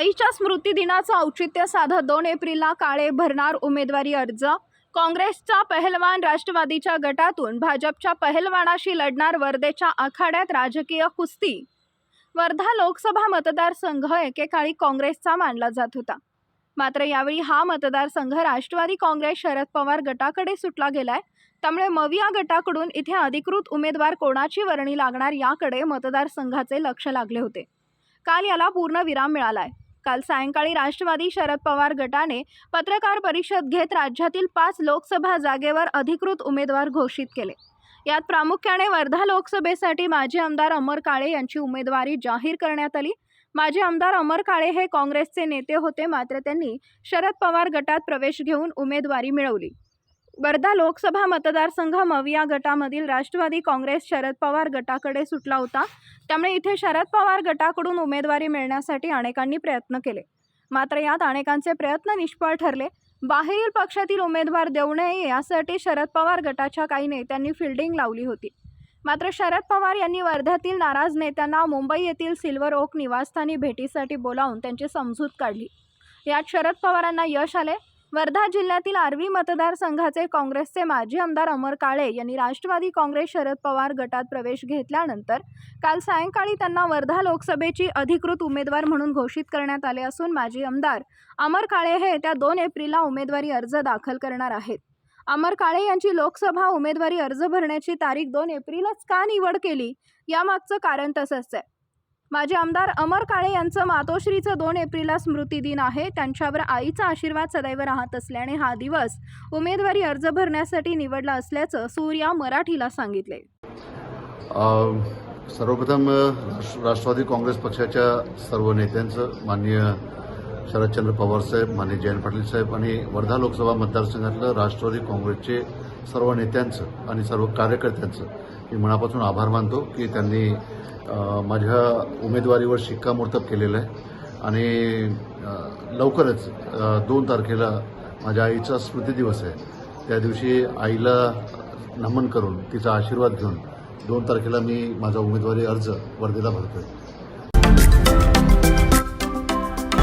आईच्या स्मृतिदिनाचं औचित्य साधत दोन एप्रिलला काळे भरणार उमेदवारी अर्ज. काँग्रेसचा पहलवान राष्ट्रवादीच्या गटातून भाजपच्या पहलवानाशी लढणार वर्धेच्या आखाड्यात राजकीय कुस्ती. वर्धा लोकसभा मतदारसंघ एकेकाळी काँग्रेसचा मानला जात होता. मात्र यावेळी हा मतदारसंघ राष्ट्रवादी काँग्रेस शरद पवार गटाकडे सुटला गेलाय. त्यामुळे मविया गटाकडून इथे अधिकृत उमेदवार कोणाची वर्णी लागणार याकडे मतदारसंघाचे लक्ष लागले होते. काल याला पूर्ण विराम मिळालाय. काल सायंकाळी राष्ट्रवादी शरद पवार गटाने पत्रकार परिषद घेत राज्यातील पाच लोकसभा जागेवर अधिकृत उमेदवार घोषित केले. यात प्रामुख्याने वर्धा लोकसभेसाठी माजी आमदार अमर काळे यांची उमेदवारी जाहीर करण्यात आली. माजी आमदार अमर काळे हे काँग्रेसचे नेते होते मात्र त्यांनी शरद पवार गटात प्रवेश घेऊन उमेदवारी मिळवली. वर्धा लोकसभा मतदारसंघ मविया गटामधील राष्ट्रवादी काँग्रेस शरद पवार गटाकडे सुटला होता. त्यामुळे इथे शरद पवार गटाकडून उमेदवारी मिळण्यासाठी अनेकांनी प्रयत्न केले. मात्र यात अनेकांचे प्रयत्न निष्फळ ठरले. बाहेरील पक्षातील उमेदवार देऊ नये यासाठी शरद पवार गटाच्या काही नेत्यांनी फिल्डिंग लावली होती. मात्र शरद पवार यांनी वर्ध्यातील नाराज नेत्यांना मुंबई येथील सिल्वर ओक निवासस्थानी भेटीसाठी बोलावून त्यांची समजूत काढली. यात शरद पवारांना यश आले. वर्धा जिल्ह्यातील आर्वी मतदारसंघाचे काँग्रेसचे माजी आमदार अमर काळे यांनी राष्ट्रवादी काँग्रेस शरद पवार गटात प्रवेश घेतल्यानंतर काल सायंकाळी त्यांना वर्धा लोकसभेची अधिकृत उमेदवार म्हणून घोषित करण्यात आले असून माजी आमदार अमर काळे हे येत्या दोन एप्रिलला उमेदवारी अर्ज दाखल करणार आहेत. अमर काळे यांची लोकसभा उमेदवारी अर्ज भरण्याची तारीख दोन एप्रिलच का निवड केली? यामागचं कारण तसंच आहे. माजी आमदार अमर काळे यांचं मातोश्रीचं दोन एप्रिलला स्मृतिदिन आहे. त्यांच्यावर आईचा आशीर्वाद सदैव राहत असल्याने हा दिवस उमेदवारी अर्ज भरण्यासाठी निवडला असल्याचं सूर्या मराठीला सांगितले. सर्वप्रथम राष्ट्रवादी काँग्रेस पक्षाच्या सर्व नेत्यांचं माननीय शरदचंद्र पवार साहेब माननीय जयंत पाटील साहेब आणि वर्धा लोकसभा मतदारसंघातलं राष्ट्रवादी काँग्रेसचे सर्व नेत्यांचं आणि सर्व कार्यकर्त्यांचं मी मनापासून आभार मानतो की त्यांनी माझ्या उमेदवारीवर शिक्कामोर्तब केलेलं आहे. आणि लवकरच दोन तारखेला माझ्या आईचा स्मृतिदिवस आहे. त्या दिवशी आईला नमन करून तिचा आशीर्वाद घेऊन दोन तारखेला मी माझा उमेदवारी अर्ज वर्धेला भरतो आहे